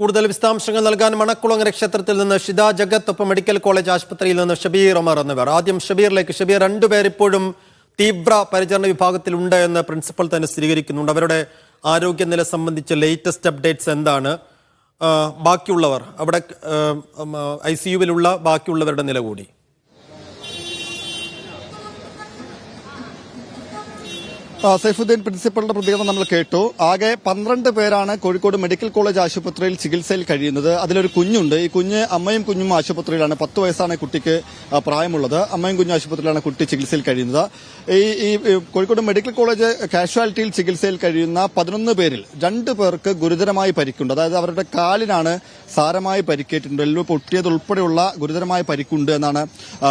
കൂടുതൽ വിശദാംശങ്ങൾ നൽകാൻ മണക്കുളങ്ങര ക്ഷേത്രത്തിൽ നിന്ന് ഷിത ജഗത്ത് ഒപ്പം മെഡിക്കൽ കോളേജ് ആശുപത്രിയിൽ നിന്ന് ഷബീർ ഒമർ എന്നിവർ. ആദ്യം ഷബീറിലേക്ക്. ഷബീർ രണ്ടുപേർ ഇപ്പോഴും തീവ്ര പരിചരണ വിഭാഗത്തിലുണ്ട് എന്ന് പ്രിൻസിപ്പൽ തന്നെ സ്ഥിരീകരിക്കുന്നുണ്ട്. അവരുടെ ആരോഗ്യനില സംബന്ധിച്ച ലേറ്റസ്റ്റ് അപ്ഡേറ്റ്സ് എന്താണ്? ബാക്കിയുള്ളവർ അവിടെ ഐ സിയുവിലുള്ള ബാക്കിയുള്ളവരുടെ നില കൂടി. സൈഫുദ്ദീൻ പ്രിൻസിപ്പളുടെ പ്രതികരണം നമ്മൾ കേട്ടു. ആകെ പന്ത്രണ്ട് പേരാണ് കോഴിക്കോട് മെഡിക്കൽ കോളേജ് ആശുപത്രിയിൽ ചികിത്സയിൽ കഴിയുന്നത്. അതിലൊരു കുഞ്ഞുണ്ട്. ഈ കുഞ്ഞ് അമ്മയും കുഞ്ഞും ആശുപത്രിയിലാണ്. പത്ത് വയസ്സാണ് കുട്ടിക്ക് പ്രായമുള്ളത്. അമ്മയും കുഞ്ഞും ആശുപത്രിയിലാണ് കുട്ടി ചികിത്സയിൽ കഴിയുന്നത്. ഈ ഈ കോഴിക്കോട് മെഡിക്കൽ കോളേജ് കാഷ്വാലിറ്റിയിൽ ചികിത്സയിൽ കഴിയുന്ന പതിനൊന്ന് പേരിൽ രണ്ട് പേർക്ക് ഗുരുതരമായി പരിക്കുണ്ട്. അതായത് അവരുടെ കാലിനാണ് സാരമായി പരിക്കേറ്റിട്ടുണ്ട്. എല്ലാം പൊട്ടിയതുൾപ്പെടെയുള്ള ഗുരുതരമായ പരിക്കുണ്ട് എന്നാണ്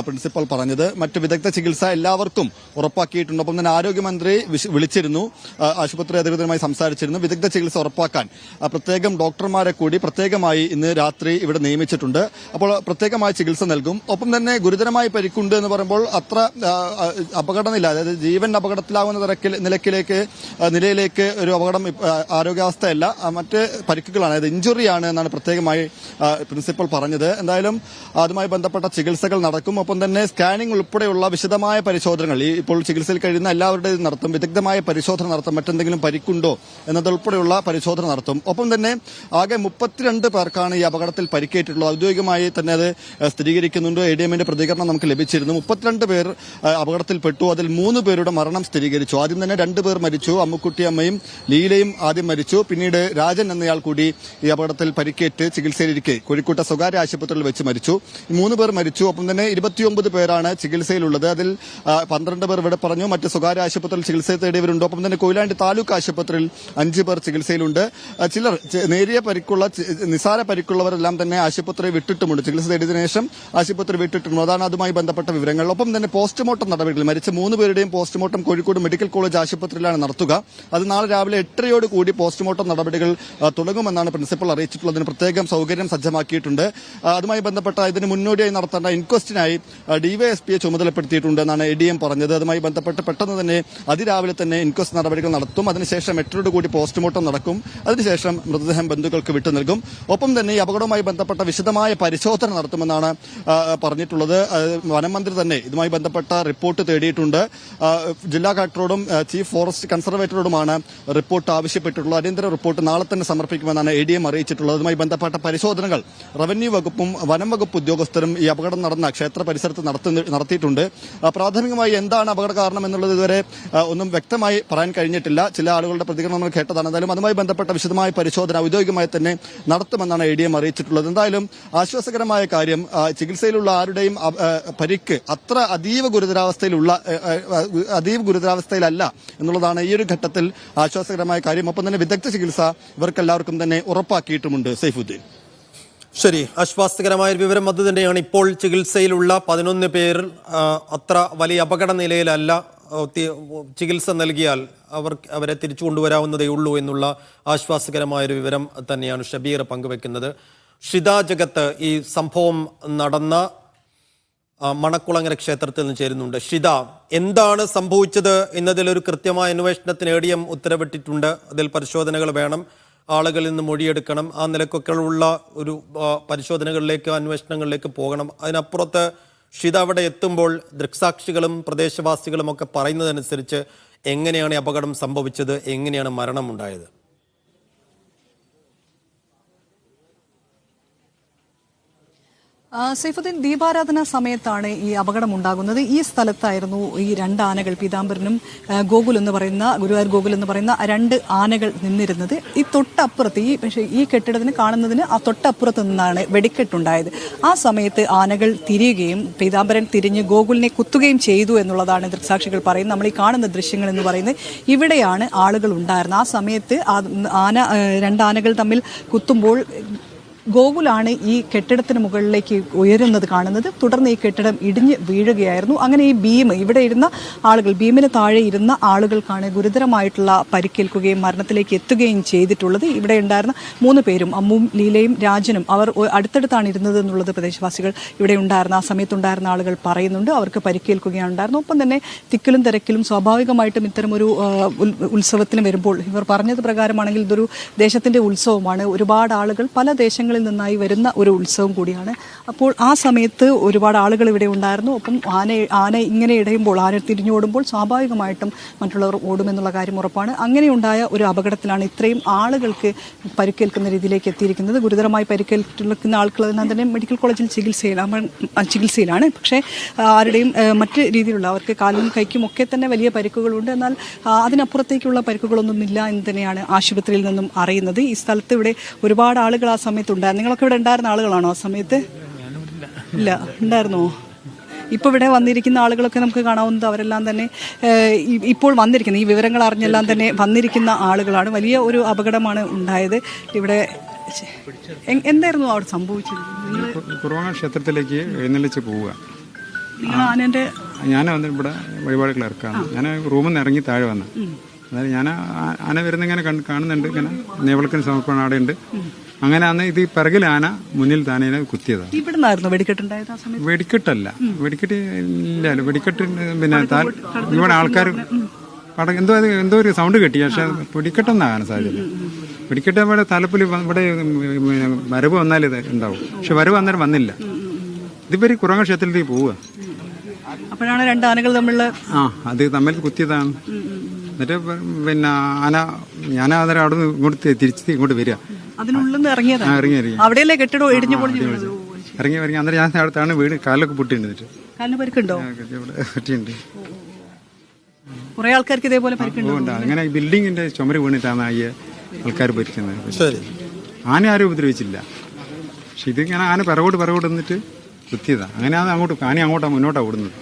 പ്രിൻസിപ്പൽ പറഞ്ഞത്. മറ്റ് വിദഗ്ധ ചികിത്സ എല്ലാവർക്കും ഉറപ്പാക്കിയിട്ടുണ്ട്. ഒപ്പം തന്നെ ആരോഗ്യമന്ത്രി വിളിച്ചിരുന്നു. ആശുപത്രി അധികൃതരുമായി സംസാരിച്ചിരുന്നു. വിദഗ്ധ ചികിത്സ ഉറപ്പാക്കാൻ. പ്രത്യേകം ഡോക്ടർമാരെ കൂടി പ്രത്യേകമായി ഇന്ന് രാത്രി ഇവിടെ നിയമിച്ചിട്ടുണ്ട്. അപ്പോൾ പ്രത്യേകമായ ചികിത്സ നൽകും. ഒപ്പം തന്നെ ഗുരുതരമായി പരിക്കുണ്ട് എന്ന് പറയുമ്പോൾ അത്ര അപകടമില്ല അതായത് ജീവൻ അപകടത്തിലാവുന്ന തരക്കിൽ നിലക്കിലേക്ക് നിലയിലേക്ക് ഒരു അപകടം ആരോഗ്യാവസ്ഥയല്ല. മറ്റ് പരിക്കുകളാണ്. അതായത് ഇഞ്ചുറിയാണ് എന്നാണ് പ്രത്യേകമായി പ്രിൻസിപ്പൽ പറഞ്ഞത്. എന്തായാലും അതുമായി ബന്ധപ്പെട്ട ചികിത്സകൾ നടക്കും. ഒപ്പം തന്നെ സ്കാനിംഗ് ഉൾപ്പെടെയുള്ള വിശദമായ പരിശോധനകൾ. ഈ ഇപ്പോൾ ചികിത്സയിൽ കഴിയുന്ന എല്ലാവരുടെയും നടത്തും. വിദഗ്ധമായ പരിശോധന നടത്തും. മറ്റെന്തെങ്കിലും പരിക്കുണ്ടോ എന്നതുൾപ്പെടെയുള്ള പരിശോധന നടത്തും. ഒപ്പം തന്നെ ആകെ മുപ്പത്തിരണ്ട് പേർക്കാണ് ഈ അപകടത്തിൽ പരിക്കേറ്റിട്ടുള്ളത്. ഔദ്യോഗികമായി തന്നെ അത് സ്ഥിരീകരിക്കുന്നുണ്ട്. എ ഡി എമ്മിന്റെ പ്രതികരണം നമുക്ക് ലഭിച്ചിരുന്നു. മുപ്പത്തിരണ്ട് പേർ അപകടത്തിൽപ്പെട്ടു അതിൽ മൂന്ന് പേരുടെ മരണം സ്ഥിരീകരിച്ചു. ആദ്യം തന്നെ രണ്ട് പേർ മരിച്ചു. അമ്മുക്കുട്ടി അമ്മയും ലീലയും ആദ്യം മരിച്ചു. പിന്നീട് രാജൻ എന്നയാൾ കൂടി ഈ അപകടത്തിൽ പരിക്കേറ്റ് ചികിത്സയിലിരിക്കെ കോഴിക്കോട്ടെ സ്വകാര്യ ആശുപത്രിയിൽ വെച്ച് മരിച്ചു. മൂന്ന് പേർ മരിച്ചു. ഒപ്പം തന്നെ ഇരുപത്തിയൊമ്പത് പേരാണ് ചികിത്സയിലുള്ളത്. അതിൽ പന്ത്രണ്ട് പേർ ഇവിടെ പറഞ്ഞു. മറ്റ് സ്വകാര്യ ആശുപത്രിയിൽ ചികിത്സ തേടിയവരുണ്ട്. ഒപ്പം തന്നെ കൊയിലാണ്ടി താലൂക്ക് ആശുപത്രിയിൽ അഞ്ച് പേർ ചികിത്സയിലുണ്ട്. ചിലർ നേരിയ പരിക്കുള്ള നിസാര പരിക്കുള്ളവരെല്ലാം തന്നെ ആശുപത്രി വിട്ടിട്ടുമുണ്ട്. ചികിത്സ തേടിയതിനു ശേഷം ആശുപത്രി വിട്ടിട്ടുണ്ട്. അതാണ് അതുമായി ബന്ധപ്പെട്ട വിവരങ്ങൾ. ഒപ്പം തന്നെ പോസ്റ്റ്മോർട്ടം നടപടികൾ മരിച്ച മൂന്ന് പേരുടെയും പോസ്റ്റ്മോർട്ടം കോഴിക്കോട് മെഡിക്കൽ കോളേജ് ആശുപത്രിയിലാണ് നടത്തുക. അത് നാളെ രാവിലെ എട്ടരയോട് കൂടി പോസ്റ്റ്മോർട്ടം നടപടികൾ തുടങ്ങുമെന്നാണ് പ്രിൻസിപ്പൽ അറിയിച്ചിട്ടുള്ളത് അതിന് പ്രത്യേകം സൗകര്യം സജ്ജമാക്കിയിട്ടുണ്ട്. അതുമായി ബന്ധപ്പെട്ട ഇതിന് മുന്നോടിയായി നടത്തേണ്ട ഇൻക്വസ്റ്റിനായി ഡിവൈഎസ്പിയെ ചുമതലപ്പെടുത്തിയിട്ടുണ്ടെന്നാണ് എ ഡി എം പറഞ്ഞത്. അതുമായി ബന്ധപ്പെട്ട് പെട്ടെന്ന് തന്നെ അതിരാവിലെ തന്നെ ഇൻക്വസ്റ്റ് നടപടികൾ നടത്തും. അതിനുശേഷം എട്ടരോട് കൂടി പോസ്റ്റ്മോർട്ടം നടക്കും. അതിനുശേഷം മൃതദേഹം ബന്ധുക്കൾക്ക് വിട്ടു നൽകും. ഒപ്പം തന്നെ ഈ അപകടവുമായി ബന്ധപ്പെട്ട വിശദമായ പരിശോധന നടത്തുമെന്നാണ് പറഞ്ഞിട്ടുള്ളത്. വനമന്ത്രി തന്നെ ഇതുമായി ബന്ധപ്പെട്ട റിപ്പോർട്ട് തേടിയിട്ടുണ്ട്. ജില്ലാ കളക്ടറോടും ചീഫ് ഫോറസ്റ്റ് കൺസർവേറ്ററോടുമാണ് റിപ്പോർട്ട് ആവശ്യപ്പെട്ടിട്ടുള്ളത്. അടിയന്തര റിപ്പോർട്ട് നാളെ തന്നെ സമർപ്പിക്കുമെന്നാണ് എ ഡി എം അറിയിച്ചിട്ടുള്ളത്. അതുമായി ബന്ധപ്പെട്ട പരിശോധനകൾ റവന്യൂ വകുപ്പും വനം വകുപ്പ് ഉദ്യോഗസ്ഥരും ഈ അപകടം നടന്ന ക്ഷേത്ര പരിസരത്ത് നടത്തിയിട്ടുണ്ട്. പ്രാഥമികമായി എന്താണ് അപകട കാരണം എന്നുള്ളത് ഇതുവരെ ഒന്നും വ്യക്തമായി പറയാൻ കഴിഞ്ഞിട്ടില്ല. ചില ആളുകളുടെ പ്രതികരണം നമ്മൾ കേട്ടതാണ്. എന്തായാലും അതുമായി ബന്ധപ്പെട്ട വിശദമായ പരിശോധന ഔദ്യോഗികമായി തന്നെ നടത്തുമെന്നാണ് എ ഡി എം അറിയിച്ചിട്ടുള്ളത്. എന്തായാലും ആശ്വാസകരമായ കാര്യം ചികിത്സയിലുള്ള ആരുടെയും പരിക്ക് അത്ര അതീവ ഗുരുതരാവസ്ഥയിലുള്ള അതീവ ഗുരുതരാവസ്ഥയിലല്ല എന്നുള്ളതാണ് ഈ ഒരു ഘട്ടത്തിൽ ആശ്വാസകരമായ കാര്യം. ഒപ്പം തന്നെ വിദഗ്ധ ചികിത്സ ഇവർക്കെല്ലാവർക്കും തന്നെ ഉറപ്പാക്കിയിട്ടുമുണ്ട്. സൈഫുദ്ദീൻ. ശരി. ആശ്വാസകരമായ ഒരു വിവരം അത് തന്നെയാണ്. ഇപ്പോൾ ചികിത്സയിലുള്ള പതിനൊന്ന് പേർ അത്ര വലിയ അപകട നിലയിലല്ല ചികിത്സ നൽകിയാൽ അവർ അവരെ തിരിച്ചു കൊണ്ടുവരാവുന്നതേ ഉള്ളൂ എന്നുള്ള ആശ്വാസകരമായൊരു വിവരം തന്നെയാണ് ഷബീർ പങ്കുവെക്കുന്നത്. ഷിത ജഗത്ത് ഈ സംഭവം നടന്ന മണക്കുളങ്ങര ക്ഷേത്രത്തിൽ നിന്ന് ചേരുന്നുണ്ട്. ഷിത എന്താണ് സംഭവിച്ചത് എന്നതിലൊരു കൃത്യമായ അന്വേഷണത്തിന് എ ഡി എം ഉത്തരവിട്ടിട്ടുണ്ട്. അതിൽ പരിശോധനകൾ വേണം. ആളുകളിൽ നിന്ന് മൊഴിയെടുക്കണം. ആ നിലക്കൊക്കെയുള്ള ഒരു പരിശോധനകളിലേക്ക് അന്വേഷണങ്ങളിലേക്ക് പോകണം. അതിനപ്പുറത്ത് ഷിത അവിടെ എത്തുമ്പോൾ ദൃക്സാക്ഷികളും പ്രദേശവാസികളും ഒക്കെ പറയുന്നതനുസരിച്ച് എങ്ങനെയാണ് അപകടം സംഭവിച്ചത് എങ്ങനെയാണ് മരണമുണ്ടായത്? സൈഫുദ്ദീൻ ദീപാരാധന സമയത്താണ് ഈ അപകടം ഉണ്ടാകുന്നത് ഈ സ്ഥലത്തായിരുന്നു ഈ രണ്ട് ആനകൾ പീതാംബരനും ഗോകുൽ എന്ന് പറയുന്ന ഗുരുവായൂർ ഗോകുൽ എന്ന് പറയുന്ന രണ്ട് ആനകൾ നിന്നിരുന്നത്. ഈ തൊട്ടപ്പുറത്ത് ഈ പക്ഷേ ഈ കെട്ടിടത്തിന് കാണുന്നതിന് ആ തൊട്ടപ്പുറത്ത് നിന്നാണ് വെടിക്കെട്ടുണ്ടായത്. ആ സമയത്ത് ആനകൾ തിരിയുകയും പീതാംബരൻ തിരിഞ്ഞ് ഗോകുലിനെ കുത്തുകയും ചെയ്തു എന്നുള്ളതാണ് ദൃക്സാക്ഷികൾ പറയുന്നത്. നമ്മൾ ഈ കാണുന്ന ദൃശ്യങ്ങൾ എന്ന് പറയുന്നത് ഇവിടെയാണ് ആളുകൾ ഉണ്ടായിരുന്നത്. ആ സമയത്ത് ആന രണ്ട് ആനകൾ തമ്മിൽ കുത്തുമ്പോൾ ഗോകുലാണ് ഈ കെട്ടിടത്തിന് മുകളിലേക്ക് ഉയരുന്നത് കാണുന്നത്. തുടർന്ന് ഈ കെട്ടിടം ഇടിഞ്ഞ് വീഴുകയായിരുന്നു. അങ്ങനെ ഈ ഭീം ഇവിടെ ഇരുന്ന ആളുകൾ ഭീമിന് താഴെ ഇരുന്ന ആളുകൾക്കാണ് ഗുരുതരമായിട്ടുള്ള പരിക്കേൽക്കുകയും മരണത്തിലേക്ക് എത്തുകയും ചെയ്തിട്ടുള്ളത്. ഇവിടെ ഉണ്ടായിരുന്ന മൂന്ന് പേരും അമ്മും ലീലയും രാജനും അവർ അടുത്തടുത്താണ് ഇരുന്നത് എന്നുള്ളത് പ്രദേശവാസികൾ ഇവിടെ ഉണ്ടായിരുന്ന ആ സമയത്തുണ്ടായിരുന്ന ആളുകൾ പറയുന്നുണ്ട്. അവർക്ക് പരിക്കേൽക്കുകയാണ് ഉണ്ടായിരുന്നു ഒപ്പം തന്നെ തിക്കിലും തിരക്കിലും സ്വാഭാവികമായിട്ടും ഇത്തരമൊരു ഉത്സവത്തിന് വരുമ്പോൾ ഇവർ പറഞ്ഞത് പ്രകാരമാണെങ്കിൽ ഇതൊരു ദേശത്തിന്റെ ഉത്സവമാണ്. ഒരുപാട് ആളുകൾ പല ദേശങ്ങളിൽ നിന്നായി വരുന്ന ഒരു ഉത്സവം കൂടിയാണ്. അപ്പോൾ ആ സമയത്ത് ഒരുപാട് ആളുകൾ ഇവിടെ ഉണ്ടായിരുന്നു. അപ്പം ആന ആന ഇങ്ങനെ ഇടയുമ്പോൾ ആന തിരിഞ്ഞോടുമ്പോൾ സ്വാഭാവികമായിട്ടും മറ്റുള്ളവർ ഓടുമെന്നുള്ള കാര്യം ഉറപ്പാണ്. അങ്ങനെയുണ്ടായ ഒരു അപകടത്തിലാണ് ഇത്രയും ആളുകൾക്ക് പരിക്കേൽക്കുന്ന രീതിയിലേക്ക് എത്തിയിരിക്കുന്നത്. ഗുരുതരമായി പരിക്കേൽക്കുന്ന ആൾക്കെല്ലാം തന്നെ മെഡിക്കൽ കോളേജിൽ ചികിത്സയിലാണ് ചികിത്സയിലാണ്. പക്ഷേ ആരുടെയും മറ്റ് രീതിയിലുള്ള അവർക്ക് കാലിനും കൈക്കും ഒക്കെ തന്നെ വലിയ പരിക്കുകളുണ്ട്. എന്നാൽ അതിനപ്പുറത്തേക്കുള്ള അതിനപ്പുറത്തേക്കുള്ള പരിക്കുകളൊന്നുമില്ല എന്ന് തന്നെയാണ് ആശുപത്രിയിൽ നിന്നും അറിയുന്നത്. ഈ സ്ഥലത്ത് ഇവിടെ ഒരുപാട് ആളുകൾ ആ സമയത്ത് ഉണ്ടായിരുന്നു നിങ്ങളൊക്കെ ഇവിടെ ഉണ്ടായിരുന്ന ആളുകളാണോ ആ സമയത്ത്? ഇല്ല ഉണ്ടായിരുന്നോ? ഇപ്പോൾ ഇവിടെ വന്നിരിക്കുന്ന ആളുകളൊക്കെ നമുക്ക് കാണാവുന്നത് അവരെല്ലാം തന്നെ ഇപ്പോൾ വന്നിരിക്കുന്ന ഈ വിവരങ്ങൾ അറിഞ്ഞെല്ലാം തന്നെ വന്നിരിക്കുന്ന ആളുകളാണ്. വലിയ ഒരു അപകടമാണ് ഉണ്ടായത്. ഇവിടെ എന്തായിരുന്നു അവിടെ സംഭവിച്ചത് കുറവാണ ക്ഷേത്രത്തിലേക്ക് എഴുന്നള്ളിച്ച് പോവുക. ഞാൻ വന്ന് ഇവിടെ വഴിപാടുകൾ ക്ലർക്കാണ്. ഞാൻ റൂമിൽ നിന്ന് ഇറങ്ങി താഴെ വന്നു. അതായത് ഞാൻ ആന വരുന്ന ഇങ്ങനെ കാണുന്നുണ്ട് ഇങ്ങനെ നേവളക്കിന് സമർപ്പണം അവിടെ ഉണ്ട് അങ്ങനെ അന്ന് ഇത് പിറകിൽ ആന മുന്നിൽ താനേനെ കുത്തിയതാണ് ഇവിടുന്നായിരുന്നു വെടിക്കെട്ടുണ്ടായത് ആ സമയത്ത്? വെടിക്കെട്ടല്ല. വെടിക്കെട്ട് ഇല്ല വെടിക്കെട്ട് പിന്നെ താൻ ഇവിടെ ആൾക്കാർ പടം എന്തോ അത് എന്തോ ഒരു സൗണ്ട് കിട്ടി പക്ഷെ വെടിക്കെട്ടൊന്നും ആകാൻ സാധ്യത. വെടിക്കെട്ട് ഇവിടെ തലപ്പിൽ ഇവിടെ വരവ് വന്നാൽ ഇത് ഉണ്ടാവും. പക്ഷെ വരവ് അന്നേരം വന്നില്ല. ഇതിവര് കുറങ്ങ ക്ഷേത്രത്തിലേക്ക് പോവുക. അപ്പോഴാണ് രണ്ട് ആനകൾ തമ്മിലുള്ള ആ അത് തമ്മിൽ കുത്തിയതാണ്. എന്നിട്ട് പിന്നെ ആന ഞാൻ അന്നേരം അവിടെ നിന്ന് ഇങ്ങോട്ട് തിരിച്ച് ഇങ്ങോട്ട് വരിക. അതിനുള്ളിൽ ഇറങ്ങിയതാണ് ഇറങ്ങി ഇറങ്ങി. അവിടെയല്ലേ കെട്ടിടം ഇടിഞ്ഞു പൊളിഞ്ഞു വീണത്? ഇറങ്ങി. ഇറങ്ങി അന്നേരം ഞാൻ അടുത്താണ് വീട് കാലൊക്കെ പൊട്ടിണ്ട് എന്നിട്ട് കാലിന് പരിക്കുണ്ടോ? പൊട്ടിയുണ്ട് കുറെ ആൾക്കാർക്ക് ഇതേപോലെ പരിക്കുണ്ടോ? ഉണ്ട്. അങ്ങനെ ഈ ബിൽഡിങ്ങിന്റെ ചുമര് വീണിട്ടാണ് ഈ ആൾക്കാർ പരിക്കുന്നത് ശരി. ആന ആരും ഉപദ്രവിച്ചില്ല. പക്ഷെ ഇതിങ്ങനെ ആന പിറകോട്ട് പിറകോട്ട് നിന്നിട്ട് കുത്തിയതാ. അങ്ങനെയാണ് അങ്ങോട്ട് ആന അങ്ങോട്ടാ മുന്നോട്ടാ ഓടുന്നത്.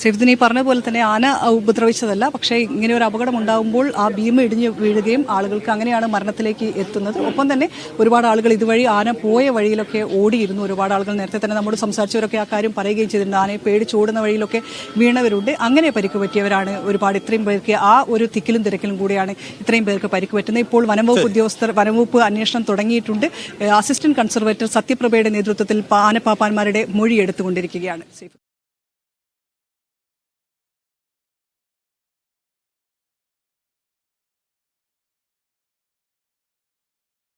സൈഫുദ്ദീൻ ഈ പറഞ്ഞ പോലെ തന്നെ ആന ഉപദ്രവിച്ചതല്ല. പക്ഷേ ഇങ്ങനെ ഒരു അപകടം ഉണ്ടാകുമ്പോൾ ആ ഭീമ ഇടിഞ്ഞ് വീഴുകയും ആളുകൾക്ക് അങ്ങനെയാണ് മരണത്തിലേക്ക് എത്തുന്നത്. ഒപ്പം തന്നെ ഒരുപാട് ആളുകൾ ഇതുവഴി ആന പോയ വഴിയിലൊക്കെ ഓടിയിരുന്നു. ഒരുപാട് ആളുകൾ നേരത്തെ തന്നെ നമ്മോട് സംസാരിച്ചവരൊക്കെ ആ കാര്യം പറയുകയും ചെയ്തിട്ടുണ്ട്. ആനയെ പേടിച്ചോടുന്ന വഴിയിലൊക്കെ വീണവരുണ്ട്. അങ്ങനെ പരിക്ക് പറ്റിയവരാണ് ഒരുപാട്. ഇത്രയും പേർക്ക് ആ ഒരു തിക്കിലും തിരക്കിലും കൂടിയാണ് ഇത്രയും പേർക്ക് പരിക്ക് പറ്റുന്നത്. ഇപ്പോൾ വനംവകുപ്പ് ഉദ്യോഗസ്ഥർ വനംവകുപ്പ് അന്വേഷണം തുടങ്ങിയിട്ടുണ്ട്. അസിസ്റ്റന്റ് കൺസർവേറ്റർ സത്യപ്രഭയുടെ നേതൃത്വത്തിൽ ആനപ്പാപ്പാന്മാരുടെ മൊഴി എടുത്തുകൊണ്ടിരിക്കുകയാണ്.